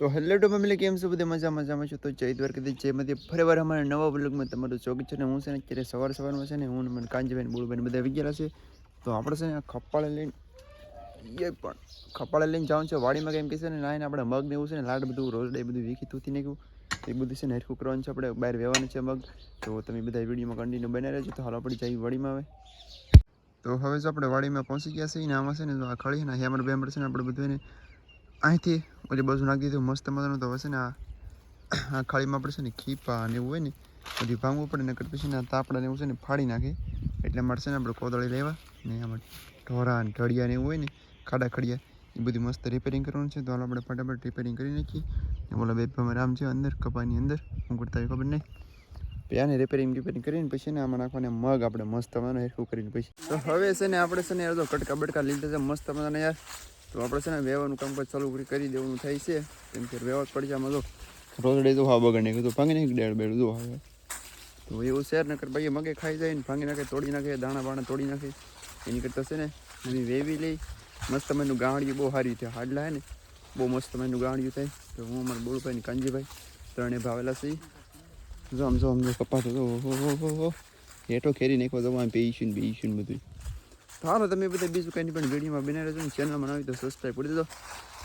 તો hello two family, કેમ છો બધે? મજા મજામાં છો. તો જય દ્વારકાથી જય મધ્ય. ફરી વાર અમારા નવા બ્લોગમાં તમારું સ્વાગત છે ને હું છે ને અત્યારે સવાર સવારમાં છે ને હું મને કાંજીભાઈ બોલુભાઈ બધા આવી ગયેલા છે. તો આપણે છે ને આ ખપાળે લઈને એ પણ ખપાળે લઈને જવાનું છે. વાડીમાં કેમ કે છે ને લાઈને આપણે મગ ને એવું છે ને લાડ બધું, રોજ એ બધું વીખી તૂથી નાખ્યું. એ બધું છે ને હરખું કરવાનું છે. આપણે બહાર વહેવાનું છે મગ. તો તમે બધા વિડીયોમાં કન્ટિન્યુ બનાવી છો તો હાલ આપણે જઈએ વાડીમાં આવે તો હવે જો આપણે વાડીમાં પહોંચી ગયા છે ને આમાં છે ને આ ખળી ને હેમર બેમર છે ને આપણે બધું એને અહીંથી ઓલી બાજુ નાખી દીધું. મસ્ત મજાનું તો છે ને આ ખાળીમાં આપણે છે ને ખીપા ને એવું હોય ને, બધી ભાંગવું પડે નકર પછી ને તાપડા ને એવું છે ને ફાડી નાખે. એટલે છે ને આપણે કોદળી લેવા ને આમાં ઢોરા ને ઢળિયા ને એવું હોય ને, ખાડા ખડિયા, એ બધું મસ્ત રિપેરિંગ કરવાનું છે. તો હાલ આપણે ફટાફટ રિપેરિંગ કરી નાખીએ. ને ઓલા બે ભમર આમ છે અંદર, કપાની અંદર. હું કરતા ખબર નહીં. પહેલાંને રિપેરિંગ રિપેરિંગ કરીને પછી ને આમાં નાખવાને મગ આપણે મસ્ત મજાનું હેરખું કરીને પછી. તો હવે છે ને આપણે છે ને યાર તો કટકા બટકા લીધા છે. મસ્ત મજાના યાર. તો આપણે છે ને વેવાનું કામકાજ ચાલુ કરી દેવાનું થાય છે. કેમ કે વેવા જ પડી જાય આમાં જો રોજડે તો હા બગડ નહીં તો ભાંગી નાખી ડેડ બેડ જો હવે. તો એવું શેર નકર ભાઈ મગે ખાઈ જાય ને ભાંગી નાખે તોડી નાખે દાણા બાણા તોડી નાખે. એની કરતાં છે ને એની વેવી લઈ મસ્ત મેનું ગાંડિયું બહુ સારી થાય હાડલા હે ને બહુ મસ્ત મેનું ગાંડિયું થાય. તો હું અમારા બોલુભાઈ ને કાંજીભાઈ ત્રણે ભાવેલા છે. જો આમ જો આમ જો કપાતો જો હો હો હો. હેઠો ખેરી નાખવા જવા આમ પીશું ને બીશું ને બધું. હાલો તમે બધા બીજું કંઈ પણ વિડીયોમાં બનાવી રહેજો ને ચેનલમાં નવી તો સબસ્ક્રાઈબ કરી દેજો.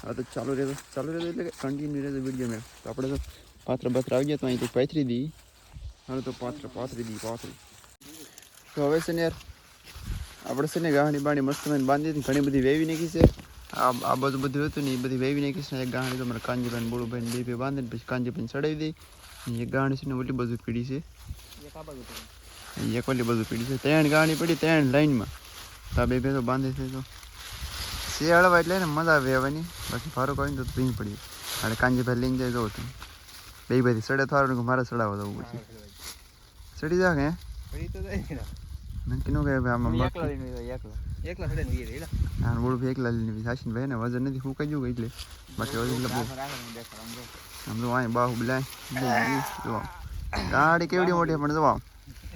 હા તો ચાલુ રહેજો ચાલુ રહેજો એટલે કે કન્ટિન્યુ રહેજો વીડિયો મેં તો આપણે તો પાત્ર પાત્ર આવી ગયા તો અહીં તો પાથરી દી. હાલો તો પાત્ર પાથરી દી પાથરી. તો હવે છે ને યાર આપણે છે ને ગાહણી બાણી મસ્ત મને બાંધી હતી ઘણી બધી વેવી નાખી છે. આ આ બધું બધું હતું ને એ બધી વેવી નાખી છે ને એક ગાહણી તો મારે કાંજીભાઈ બોળુભાઈ બે બે બાંધે ને પછી કાંજીભાઈ ચડાવી દઈ. અને એક ગાહણી છે ને ઓલી બધું પીડી છે. એક ઓલી બધું પીડી છે. ત્રણ ગાહણી પડી ત્રણ લાઈનમાં. તો બે તો બાંધે છે તો. શિયાળવા એટલે ને મજા આવે આવવાની બાકી ફારો કરીને તો ભીંગ પડી અને કાંજીભાઈ લઈને જાય જવું તું બે બધી સડે થારું મારે સડાવો જવું પછી? સડી જા કે નક્કી નો કે ભાઈ આમાં એકલા આ બોલ ભાઈ એકલા લઈને સાશીન ભાઈ ને વજન નથી હું કહી ગયું એટલે. બાકી વજન એટલે આમ જો. અહીં બાહુ બલાય. જો. ગાડી કેવડી મોટી પણ જવા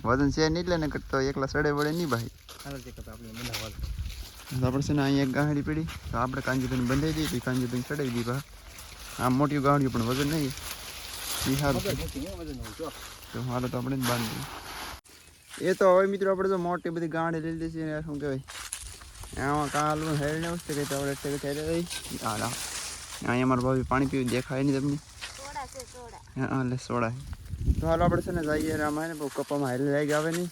વજન છે નહીં એટલે ને કરતો એકલા સડે વડે નહીં ભાઈ. તો આપણે છે ને અહીંયા એક ગાડી પડી તો આપણે કાંજીભાઈને બંધાઈ દઈએ કાંજીભાઈને ચડાવી દીધી આ આમ મોટી ગાડીઓ પણ વજન નહીં. એ સારું તો હાલો તો આપણે બાંધી એ તો હવે મિત્રો આપણે તો મોટી બધી ગાડી લઈ લીધી છે શું કહેવાય? આમાં કાલું હેર ને વસ્તુ કે આપણે એટલે થઈ રહી હા અહીંયા મારા ભાભી પાણી પીવું દેખાય નહીં તમને? હા એટલે સોડા તો હાલો આપણે છે ને જઈએ આમાં ને બહુ કપામાં હેલ લાગી આવે નહીં.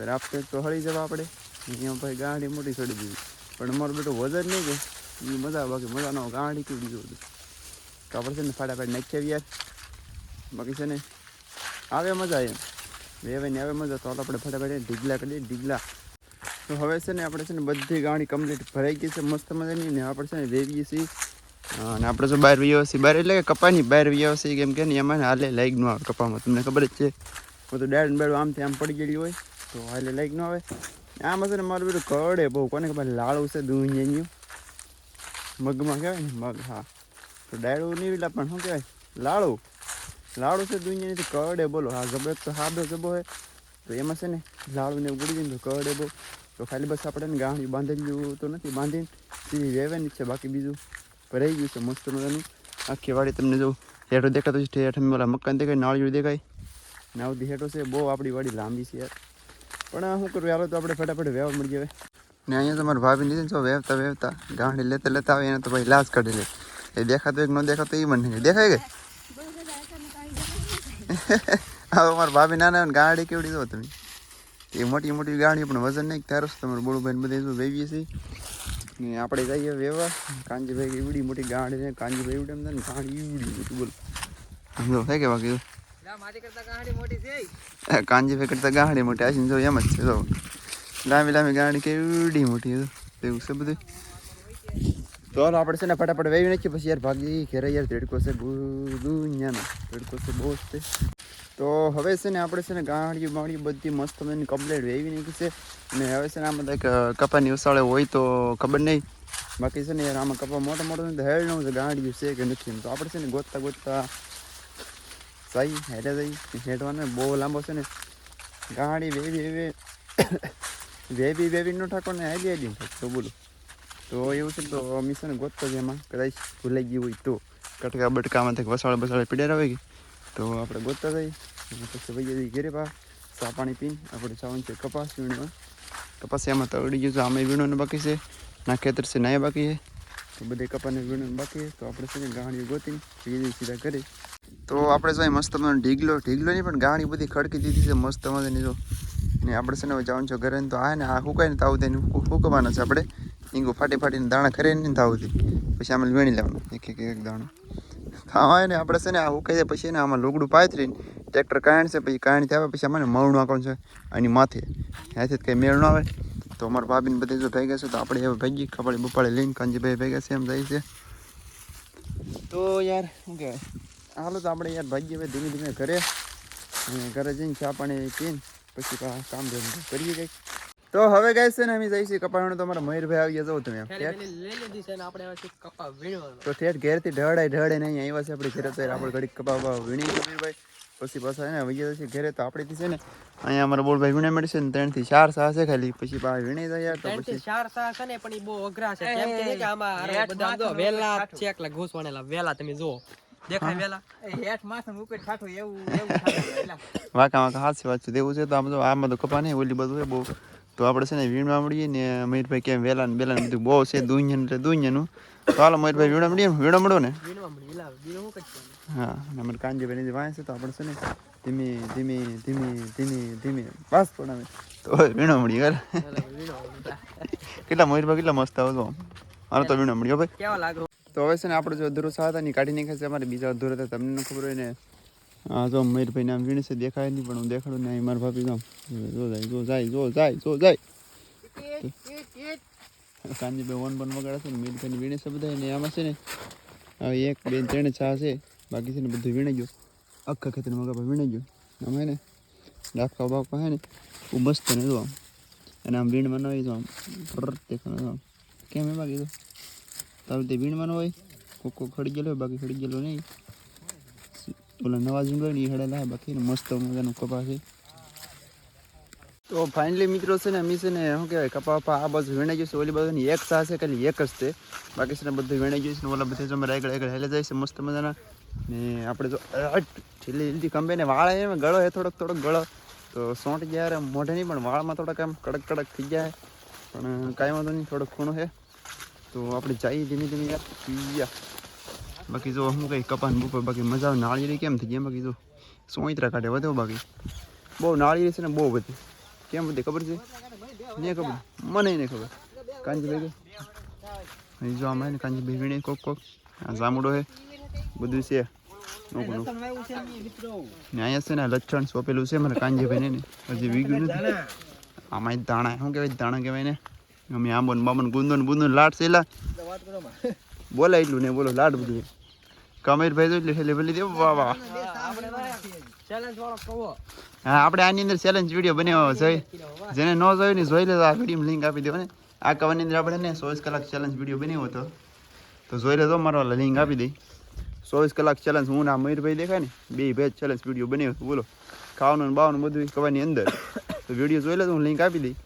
તો રાફતે તો હળી જવા આપણે અહીંયા ભાઈ ગાડી મોટી ચડી દીધી પણ અમારું બેટું વજન નહીં કે. એ મજા, બાકી મજા ન ગાંડી ગાડી બીજું બધું તો આપણે છે ને ફટાફટ નાખીએ યાર. બાકી છે ને, આવે મજા એમ. વેવાય ને આવે મજા, તો આપણે ફટાફટ ઢીગલા કરીએ ઢીગલા. તો હવે છે ને આપણે છે ને બધી ગાણી કમ્પ્લીટ ભરાઈ ગઈ છે, મસ્ત મજાની. ને આપણે છે ને વેવીએ છીએ. અને આપણે જો બહાર વીએ છીએ. બહાર એટલે કે કપાની બહાર વીએ કેમ કે એમાં હાલે લાઈક ન આવે કપામાં. તમને ખબર જ છે. બધું ડેડ બેડ આમથી આમ પડી ગયેલી હોય. તો હાલે લાઈક ન આવે. આમાં છે ને મારું બધું કડે બહુ. કોને ખબર લાડુ છે દૂધિયાનું મગમાં કહેવાય ને મગ, હા. તો ડાયડું નહીં એટલે પણ શું કહેવાય? લાડુ. લાડુ છે દુનિયાની કરડે બોલો. હા જબે તો હાબે જબો હોય. તો એમાં છે ને લાડુ ને ઉગડી જાય ને તો કડે બહુ. તો ખાલી બસ આપણે ગાંઠી બાંધેલું તો નથી. બાંધીને સીધી રહેવાની છે. બાકી બીજું ભરાઈ ગયું છે, મસ્ત મજાનું. આખી વાડી તમને જો હેઠો દેખાતો છે હેઠ ઓલા મકાન દેખાય નાળિયું દેખાય. ને આવતી હેઠો છે, બહુ આપણી વાડી લાંબી છે યાર. પણ આ શું કરું હાલો તો આપણે ફટાફટ વેવા મળી જાય ને અહીંયા તમારા ભાભી નીચે જો વેવતા વેવતા. ગાંડી લેતા લેતા આવે એને તો ભાઈ લાશ કાઢી લે. એ દેખાતો એક ન દેખાતો એ મને દેખાય કે? હવે મારા ભાભી નાના ગાડી કેવડી જો તમે. એ મોટી મોટી ગાડી પણ વજન નહીં તારો તમારું બોળુભાઈ બધે શું વેવીએ છીએ? ને આપણે જઈએ વેવા. કાંજીભાઈ એવડી મોટી ગાડી કાંજીભાઈ એવડી એમ ગાડી એવડી મોટી બોલ. સમજો થાય કે બાકી? કાંજીભાઈ કરતા ગાડી મોટી આશીને જો એમ જ છે, જો. લાંબી લાંબી ગાડી કેવડી મોટી એવું છે બધું. ચાલો, આપણે છે ને ફટાફટ વેવી નાખીએ, પછી યાર ભાગી ઘેરે યાર ધેડકો છે દુનિયાનો. ધેડકો છે બહુ છે. તો હવે છે ને આપણે છે ને ગાડીઓ બાણીઓ બધી મસ્ત મને કમ્પ્લેટ વેવી નાખી છે. ને હવે છે ને આમાં કંઈક કપાની ઉસાળે હોય તો ખબર નહીં. બાકી છે ને યાર આમાં કપા મોટા મોટા હેડનું ગાડીઓ છે કે નથી તો આપણે છે ને ગોતતા ગોતતા સહી હેડે જઈ હેડવાનો બહુ લાંબો છે ને. ગાડી વેવી વેવી. વેવી નો ઠાકો ને હેડી ઠાકો તો બોલો. તો એવું છે તો મિશન ગોતતો જ એમાં. કદાચ ભૂલાઈ ગયું હોય તો. કટકા બટકામાંથી વસાળે બસાળે પીડ્યા કે તો આપણે ગોતતા જઈએ. પછી ભાઈ જઈએ ઘેરે પા ચા પાણી પીને આપણે ચાવન છે કપાસ વીણવા. કપાસ એમાં તળી ગયું છે. આમે વીણવાનું બાકી છે. ના ખેતર છે નાય બાકી છે. તો બધે કપાને વીણવાનું બાકી છે. તો આપણે છે ને ગાણીઓ ગોતી સીધા ઘરે. તો આપણે જોઈએ મસ્ત મને ઢીગલો ઢીગલો નહીં પણ ગાણી બધી ખડકી દીધી છે, મસ્ત મજાની જો. ને આપણે છે ને જવાનું છે ઘરે તો આ ને, આ હુકાય ને તાવ દઈને હુકવાના છે આપણે. ઈંગો ફાટી ફાટીને દાણા ખરે ને તાવ પછી આમાં વીણી લેવાનું, એક એક એક દાણો. ખાવાય ને આપણે છે ને, આ હુકાઈ જાય પછી ને, આમાં લુગડું પાથરીને ટ્રેક્ટર કાયણ છે પછી કાયણ થયા પછી આમાં મવણું આખું છે એની માથે. ત્યાંથી કંઈ મેળ ન આવે. તો અમારા ભાભીને બધે જો ભેગા છે, તો આપણે હવે ભેગી, ખપાળી, બપાળી લઈને કાંજીભાઈ ભેગા છે, એમ જાય છે. તો યાર, શું કહેવાય? હાલો તો આપણે યાર ભાગીએ હવે ધીમે ધીમે ઘરે. ઘરે જઈને ચા પાણી પીને પછી કામ ધંધો કરીએ કંઈક. તો હવે ગાય છે ને અમે જઈશું કપાવાનું તો અમારા મયુરભાઈ આવી ગયા તમે. તો ઠેઠ ઘેરથી ઢળાય ઢળે નહીં આવ્યા છે આપણે ઘરે તો આપણે ઘડીક કપા વીણી મયુરભાઈ પછી પાછા એને ને વૈયા છે ઘરે તો આપણેથી છે ને અહીંયા અમારા બોલભાઈ વીણે મળશે ને ત્રણથી ચાર સાહ છે ખાલી. પછી પા વીણી જાય યાર તો ત્રણથી પછી ચાર સા છે ને પણ એ બહુ અઘરા છે. કેમ કે કે આમાં બધા વેલા છે એકલા ઘોસવાણેલા વેલા તમે જુઓ. દેખાય વેલા. હેઠ માથે ઉપર ઠાઠું એવું એવું થાતું એટલે વાંકા વાંકા હાથ વાત છે. તેવું છે તો આમ તો આમાં તો કપા નહીં ઓલી બધું બહુ. તો આપણે છે ને વીણવા મળીએ ને મયુરભાઈ કેમ વેલા ને બેલા બધું બહુ છે દુનિયા એટલે દુનિયાનું. તો હાલો મયુરભાઈ વીણવા મળીએ? ને? વીણવા મળો ને હા અમારે કાંજીભાઈ જે વાંચે છે તો આપણે છે ને ધીમે ધીમે ધીમે ધીમે ધીમે પાસ પડાવે તો વીણો મળી યાર હાલો, વીણવા મળી. કેટલા મયુરભાઈ કેટલા મસ્ત આવો છો. મારે તો વીણો મળ્યો ભાઈ. કેવા લાગે? તો હવે છે ને આપણે જો અધૂરો સાથ હતા ને કાઢી નાખે છે. અમારે બીજા અધૂરા હતા તમને ન ખબર હોય ને. હા જો મયુરભાઈ નામ વીણે છે દેખાય નહીં પણ હું દેખાડું ને અહીં મારા ભાભી ગામ. જો જાય જો જાય જો જાય જો જાય. કાંજીભાઈ વન બન વગાડે છે ને મયુરભાઈ વીણે છે બધા ને આમાં છે ને હવે એક બે ત્રણ છા છે. બાકી છે ને બધું વીણાઈ ગયું. આખા ખેતર મગા વીણાઈ ગયું. આમાં હે ને ડાકા બાફકા હે ને હું મસ્ત ને જો આમ. અને આમ વીણ બનાવી જો આમ ફરત દેખાવાનું આમ. કેમ એ કીધું? તારું તે વીણવાનું હોય કોક કોક ખડી ગયેલો હોય, બાકી ખડી ગયેલો નહીં. ઓલા નવા હોય ને એ હડેલા બાકી મસ્ત મજાનું કપા છે. તો ફાઇનલી મિત્રો છે ને, અમે છે ને, શું કહેવાય, કપા વપા આ બાજુ વીણાઈ ગયું છે, ઓલી બાજુની એક સા છે, ખાલી એક જ છે બાકી છે ને, બધું વીણાઈ ગયું છે ને, ઓલા બધે જો અમારે આગળ આગળ હેલે જાય છે, મસ્ત મજાના. ને આપણે જો છેલ્લી જલ્દી કંબે ને વાળ એમ, ગળો હે થોડોક થોડોક ગળો. તો સોંટ ગયા મોઢે નહીં, પણ વાળમાં થોડાક આમ કડક કડક થઈ ગયા પણ કાંઈ વાંધો નહીં, થોડોક ખૂણો છે તો આપણે જઈએ ધીમે ધીમે યાર. બાકી જો હું કંઈ કપાન બુપર, બાકી મજા આવે. નાળિયેરી કેમ થઈ ગયા બાકી જો સોઈતરા કાઢે વધો બાકી. બહુ નાળિયેરી છે ને બહુ બધી કેમ બધી ખબર છે? નહીં ખબર? મને નહીં ખબર. કાંજીભાઈ જો આમાં ને કાંજીભાઈ વીણે કોક કોક. આ જામુડો હે. બધું છે. ને અહીંયા છે ને લચ્છણ સોંપેલું છે મને કાંજીભાઈ ને. હજી વીગ્યું નથી. આમાં દાણા, શું કહેવાય? દાણા કહેવાય ને. અમે આંબો ને ને ગુંદો ને ને લાટ છે એલા વાત કરો માં બોલાય એટલું ને બોલો લાડ બધું. કમેરભાઈ તો એટલે છેલ્લે ભલી દે વાહ હા આપણે આની અંદર ચેલેન્જ વીડિયો બનાવ્યો છે જેને ન જોયું ને જોઈ લે તો આ વીડિયો લિંક આપી દેવો ને આ કવરની અંદર આપણે ને ચોવીસ કલાક ચેલેન્જ વીડિયો બનાવ્યો હતો. તો જોઈ લેજો મારો લિંક આપી દઈ ચોવીસ કલાક ચેલેન્જ હું ના મયુરભાઈ દેખાય ને બે ભેજ ચેલેન્જ વીડિયો બનાવ્યો હતો બોલો. ખાવાનું ને બાવાનું બધું કવાની અંદર. તો વીડિયો જોઈ લે તો હું લિંક આપી દઈ.